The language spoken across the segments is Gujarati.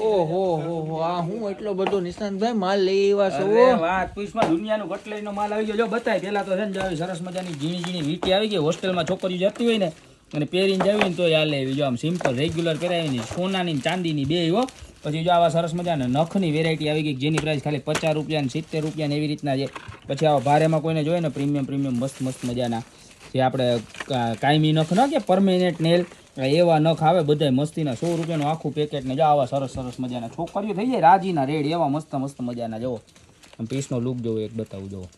ઓહો હો હો આ હું એટલો બધો નિશાંતભાઈ માલ લઈ આવ્યા છો વાત પૂછમાં દુનિયાનો કટલેરીનો માલ આવી ગયો. જો બતાય પેલા તો છે ને સરસ મજાની ઝીણી ઝીણી વીટી આવી ગઈ. હોસ્ટેલમાં છોકરીઓ જતી હોય ને અને પહેરીને જવી ને તો હાલે. એવી જો આમ સિમ્પલ રેગ્યુલર પહેરાવીને સોનાની ચાંદીની બે હો. પછી જો આવા સરસ મજાના નખની વેરાયટી આવી ગઈ જેની પ્રાઇસ ખાલી પચાસ રૂપિયા ને સિત્તેર રૂપિયા ને એવી રીતના છે. પછી આવા ભારેમાં કોઈને જોઈએ ને પ્રીમિયમ પ્રીમિયમ મસ્ત મસ્ત મજાના જે આપણે કાયમી નખ ન કે પરમેનન્ટ નેલ એવા નખ આવે બધા મસ્તીના સો રૂપિયાનું આખું પેકેટ ને જો આવા સરસ સરસ મજાના. છોકરીઓ થઈ જાય રાજીના, રેડ, એવા મસ્ત મસ્ત મજાના આમ પીસનો લુક જોવો, એક બતાવું જોવો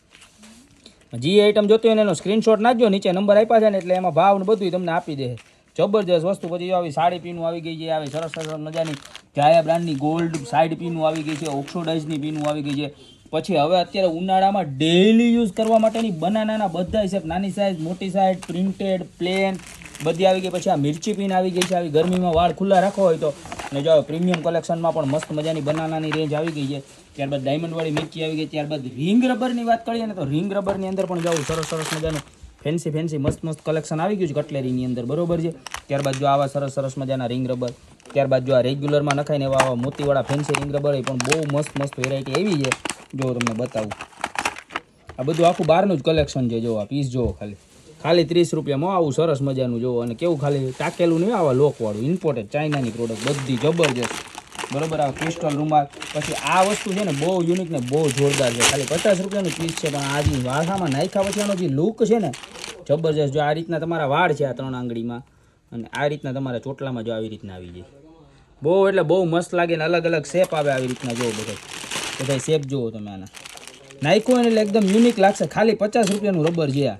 જે આઈટમ જોતી હોય એનો સ્ક્રીનશોટ નાખજો, નીચે નંબર આપ્યા છે ને, એટલે એમાં ભાવ ને બધું તમને આપી દે. જબરજસ્ત વસ્તુ, પછી આવી સાડી પીનું આવી ગઈ છે, આવી સરસ સરસ મજાની જાયા બ્રાન્ડની ગોલ્ડ સાઈડ પીનું આવી ગઈ છે ઓક્સોડાઇઝની પીનું આવી ગઈ છે. પછી હવે અત્યારે ઉનાળામાં ડેઈલી યુઝ કરવા માટેની બનાનાના બધા શેપ નાની સાઇઝ મોટી સાઇઝ પ્રિન્ટેડ પ્લેન બધી આવી ગઈ. પછી આ મિર્ચી પીન આવી ગઈ છે. આવી ગરમીમાં વાળ ખુલ્લા રાખો હોય તો. ને જો પ્રીમિયમ કલેક્શનમાં પણ મસ્ત મજાની બનાનાની રેન્જ આવી ગઈ છે. ત્યારબાદ ડાયમંડવાળી મિર્ચી આવી ગઈ. ત્યારબાદ રિંગ રબરની વાત કરીએ ને તો રિંગ રબરની અંદર પણ જવું સરસ સરસ મજાનું ફેન્સી ફેન્સી મસ્ત મસ્ત કલેક્શન આવી ગયું છે કટલેરીની અંદર. બરોબર છે? ત્યારબાદ જો આવા સરસ સરસ મજાના રિંગ રબર ત્યારબાદ જો આ રેગ્યુલરમાં નખાઈને એવા આવા મોતીવાળા ફેન્સી રિંગ રબર પણ બહુ મસ્ત મસ્ત વેરાયટી આવી છે. જો તમને બતાવું. આ બધું આખું બહારનું જ કલેક્શન છે, જો આ પીસ જુઓ ખાલી. ખાલી ત્રીસ રૂપિયામાં આવું સરસ મજાનું જોવો અને કેવું ખાલી ટાકેલું નહીં, આવા લોકવાળું ઇમ્પોર્ટેડ ચાઇનાની પ્રોડક્ટ બધી જબરજસ્ત. બરોબર? આ ક્રિસ્ટલ રૂમાલ. પછી આ વસ્તુ છે ને બહુ યુનિક ને બહુ જોરદાર છે. ખાલી પચાસ રૂપિયાનું પીસ છે, પણ આ જે વાસામાં નાખ્યા પછી આનો જે લુક છે ને, જબરજસ્ત. જો આ રીતના તમારા વાળ છે આ ત્રણ આંગળીમાં, અને આ રીતના તમારા ચોટલામાં જો આવી રીતના આવી જાય. બહુ એટલે બહુ મસ્ત લાગે ને અલગ અલગ શેપ આવે આવી રીતના જુઓ બધા. બધા શેપ જુઓ તમે આના. નાખ્યું એટલે એકદમ યુનિક લાગશે. ખાલી પચાસ રૂપિયાનું રબર છે આ.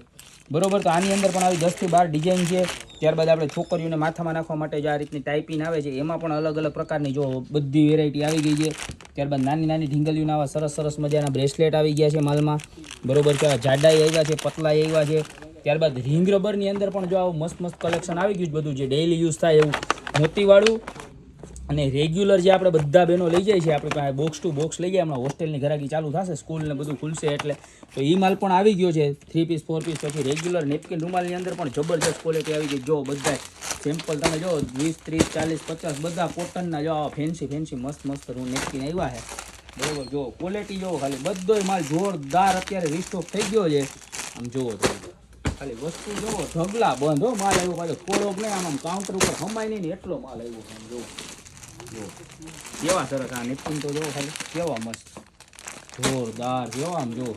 બરોબર? તો આની અંદર પણ આવી દસથી બાર ડિઝાઇન છે. ત્યારબાદ આપણે છોકરીઓને માથામાં નાખવા માટે જે આ રીતની ટાઈપિંગ આવે છે, એમાં પણ અલગ અલગ પ્રકારની જો બધી વેરાયટી આવી ગઈ છે. ત્યારબાદ નાની નાની ઢીંગલીઓના આવા સરસ સરસ મજાના બ્રેસલેટ આવી ગયા છે માલમાં. બરોબર છે જાડાઈ આવ્યા છે પતલાઈ આવ્યા છે. ત્યારબાદ રિંગ રબરની અંદર પણ જો આવું મસ્ત મસ્ત કલેક્શન આવી ગયું છે બધું જે ડેઇલી યુઝ થાય એવું. મોતીવાળું અને રેગ્યુલર જે આપણે બધા બહેનો લઈ જાય છે, આપણે પાસે બોક્સ ટુ બોક્સ લઈ જાય, હમણાં હોસ્ટેલની ઘરાકી ચાલુ થશે સ્કૂલને બધું ખુલશે એટલે તો એ માલ પણ આવી ગયો છે થ્રી પીસ ફોર પીસ પછી રેગ્યુલર નેપકિન રૂમાલની અંદર પણ જબરજસ્ત ક્વોલિટી આવી ગઈ. જો બધા સેમ્પલ તમે જો વીસ, ત્રીસ, ચાલીસ, પચાસ બધા કોટનના જો ફેન્સી ફેન્સી મસ્ત મસ્ત નેપકિન આવ્યા છે. બરોબર, જો ક્વોલિટી જો ખાલી બધોય માલ જોરદાર અત્યારે રિસ્ટોક થઈ ગયો છે. આમ જુઓ તો ખાલી વસ્તુ જોવો ઢગલા બંધ હો, માલ આવ્યો પાછો થોડોક નહીં, આમ કાઉન્ટર ઉપર હમાય નહીં એટલો માલ આવ્યો આમ જુઓ જુઓ. કેવા સરસ આ નેપકિન તો જુઓ ખાલી કેવા મસ્ત. જોરદાર કેવા આમ જો.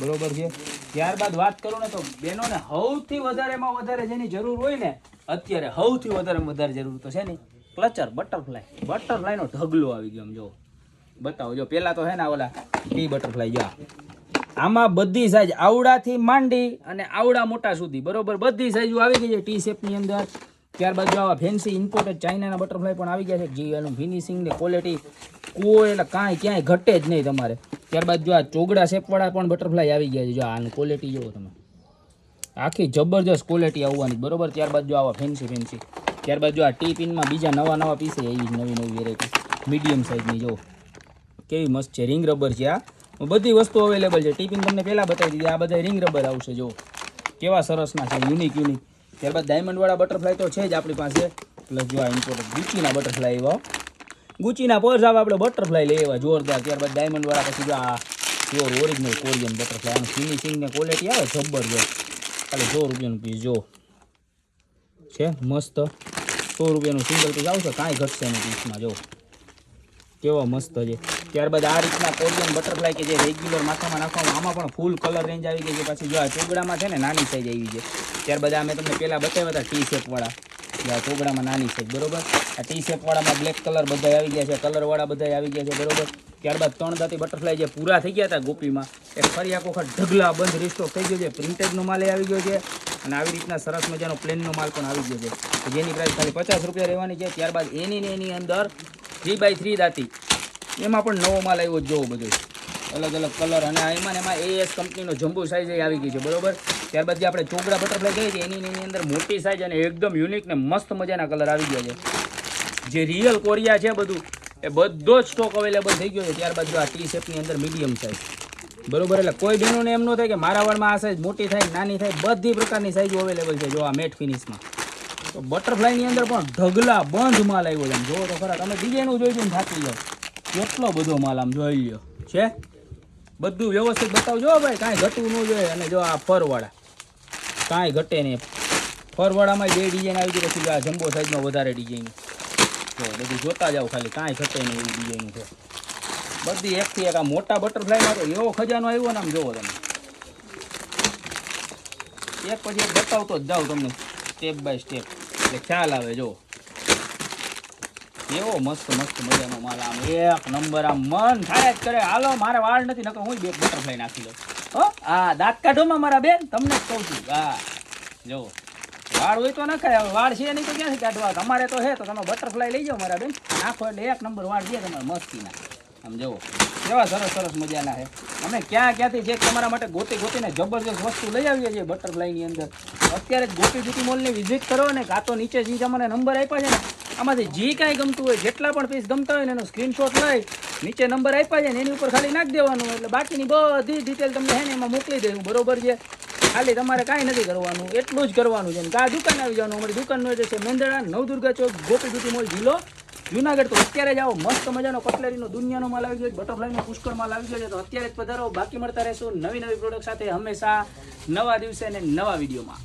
બરોબર છે? ત્યારબાદ વાત કરું ને તો બેનોને સૌથી વધારેમાં વધારે જેની જરૂર હોય ને, અત્યારે સૌથી વધારેમાં વધારે જરૂર તો છે ને ક્લચર, બટરફ્લાય. બટરફ્લાયનો ઢગલો આવી ગયો આમ જો. બતાવો, જો પેલા તો છે ને ઓલા ટી બટરફ્લાય, જો આમાં બધી સાઈઝ આવડાથી માંડી અને આવડા મોટા સુધી. બરોબર? બધી સાઈઝ આવી ગઈ છે ટી શેપની અંદર. ત્યારબાદ જો આવા ફેન્સી ઇમ્પોર્ટેડ ચાઇનાના બટરફ્લાય પણ આવી ગયા છે. જે, એનું ફિનિશિંગ ને ક્વોલિટી કોઈ એટલે કાંઈ ક્યાંય ઘટે જ નહીં તમારે. ત્યારબાદ જો આ ચોગડા શેપવાળા પણ બટરફ્લાય આવી ગયા છે. જો આનું ક્વોલિટી જુઓ તમે. આખી જબરજસ્ત ક્વોલિટી આવવાની, બરોબર? ત્યારબાદ જો આવા ફેન્સી ફેન્સી ત્યારબાદ જો આ ટી પિનમાં બીજા નવા નવા પીસે એવી નવી નવી વેરાયટી મીડિયમ સાઇઝની જો. કેવી મસ્ત છે રિંગ રબર છે આ બધી વસ્તુ અવેલેબલ છે. ટીપિન તમને પહેલાં બતાવી દીધી, આ બધા રિંગ રબર આવશે, જો. કેવા સરસના છે યુનિક યુનિક ત્યારબાદ ડાયમંડવાળા બટરફ્લાય તો છે જ આપણી પાસે. પ્લસ જો આ ઇમ્પોર્ટન્ટ ગુચીના બટરફ્લાય એવા ગુચીના પર્સ આવે, આપણે બટરફ્લાય લઈ એવા જોરદાર. ત્યારબાદ ડાયમંડવાળા પછી જો આ પ્યોર ઓરિજિનલ કોરિયન બટરફ્લાય આનું ફિનિશિંગ ને ક્વોલિટી આવે જબરજસ્ત ખાલી સો રૂપિયાનું પીસ જો. છે, મસ્ત. સો રૂપિયાનું સિંગલ પીસ આવશે, કાંઈ ઘટશે નહીં પીસમાં જો. કેવો મસ્ત છે. ત્યારબાદ આ રીતના કોરિયન બટરફ્લાય કે જે રેગ્યુલર માથામાં નાખવામાં, આમાં પણ ફૂલ કલર રેન્જ આવી ગઈ છે. પછી જો આ ચોગડામાં છે ને નાની સાઈઝ આવી છે. ત્યારબાદ આ મેં તમને પહેલાં બતાવ્યા હતા ટી શેપવાળા જે આ ચોગડામાં નાની સાઈઝ બરોબર? આ ટી શેપવાળામાં બ્લેક કલર બધા આવી ગયા છે કલરવાળા બધા આવી ગયા છે, બરોબર? ત્યારબાદ ત્રણ દાંતી બટરફ્લાય જે પૂરા થઈ ગયા હતા ગોપીમાં, એ ફરી એક વખત ઢગલા બંધ રિસ્ટોક થઈ ગયો છે. પ્રિન્ટેડનો માલ આવી ગયો છે અને આવી રીતના સરસ મજાનો પ્લેનનો માલ પણ આવી ગયો છે. જેની પ્રાઇસ ખાલી પચાસ રૂપિયા રહેવાની છે. ત્યારબાદ એની ને એની અંદર થ્રી બાય થ્રી દાંતી એમાં પણ નવો માલ આવ્યો જોવો બધો. અલગ અલગ કલર અને એમાં ને એમાં એએસ કંપનીનો જમ્બો સાઇઝ આવી ગઈ છે, બરોબર? ત્યારબાદ જે આપણે ચોગડા બટરફ્લાય કહીએ છીએ, એની એની અંદર મોટી સાઇઝ અને એકદમ યુનિક ને મસ્ત મજાના કલર આવી ગયા છે. જે રિયલ કોરિયા છે બધું, એ બધો જ સ્ટોક અવેલેબલ થઈ ગયો છે. ત્યારબાદ જો આ ટી શેપની અંદર મીડિયમ સાઇઝ બરોબર? એટલે કોઈ બહેનોને એમ ન થાય કે મારા વાળમાં આ સાઇઝ મોટી થાય, નાની થાય, બધી પ્રકારની સાઇઝો અવેલેબલ છે જો આ મેટ ફિનિશમાં તો બટરફ્લાયની અંદર પણ ઢગલા બંધ માલ આવ્યો છે. જોવો તો ખરા. તમે ડિઝાઇનું જોઈ જોઈને થાકી જાઓ. કેટલો બધો માલ આમ જોઈ લ્યો. છે? બધું વ્યવસ્થિત બતાવજો ભાઈ, કાંઈ ઘટવું ન જોઈએ. અને જો આ ફરવાળા, કાંઈ ઘટે નહીં. ફરવાળામાં બે ડિઝાઇન આવી ગઈ પછી આ જમ્બો સાઈઝમાં વધારે ડિઝાઇન તો બધું જોતા જાઓ ખાલી, કાંઈ ઘટે નહીં એવી ડિઝાઇન છે. બધી એકથી એક આ મોટા બટરફ્લાયમાં તો એવો ખજાનો આવ્યો ને આમ જોવો તમે. એક પછી એક બતાવતો જ જાઓ તમને સ્ટેપ બાય સ્ટેપ એટલે ખ્યાલ આવે જો એવો મસ્ત મસ્ત મજાનો માલ આમ. એક નંબર આમ મન થાય જ કરે. હાલો, મારે વાળ નથી, નકર હું બે બટરફ્લાય નાખી દઉં. હો? આ દાંત કાઢોમાં મારા બેન, તમને જ કહું છું. હા. જો. વાળ હોય તો નખાય. હવે વાળ છે નહીં તો ક્યાંથી કાઢવા? તમારે તો છે તો તમે બટરફ્લાય લઈ જાઓ મારા બેન. નાખો એટલે એક નંબર વાળ દે તમારે મસ્તીના આમ જુઓ. કેવા સરસ સરસ મજાના છે અમે ક્યાં, ક્યાંથી જે તમારા માટે ગોતી ગોતીને જબરજસ્ત વસ્તુ લઈ આવીએ છીએ બટરફ્લાયની અંદર. અત્યારે જ ગોપી બ્યુટી મોલની વિઝિટ કરો ને, કાં તો નીચે જે તમને નંબર આપ્યા છે ને આમાંથી જે કાંઈ ગમતું હોય, જેટલા પણ પીસ ગમતા હોય ને એનો સ્ક્રીનશોટ લઈ, નીચે નંબર આપ્યા છે ને એની ઉપર ખાલી નાખી દેવાનું. એટલે બાકીની બધી ડિટેલ તમને હે ને એમાં મોકલી દેવું બરોબર છે? ખાલી તમારે કાંઈ નથી કરવાનું. એટલું જ કરવાનું છે. આ દુકાન આવી જવાનું. અમારી દુકાનનું એડ્રેસ છે મેંદડા, નવદુર્ગા ચોક, ગોપી બ્યુટી મોલ, જિલ્લો જુનાગઢ. તો અત્યારે જ મસ્ત મજાનો કટલેરીનો દુનિયાનો માલ આવી ગયો છે. બટરફ્લાયનો પુષ્કળ માલ આવી ગયો છે. તો અત્યારે જ પધારો. બાકી મળતા રહેશું નવી નવી પ્રોડક્ટ સાથે હંમેશા નવા દિવસે અને નવા વિડીયોમાં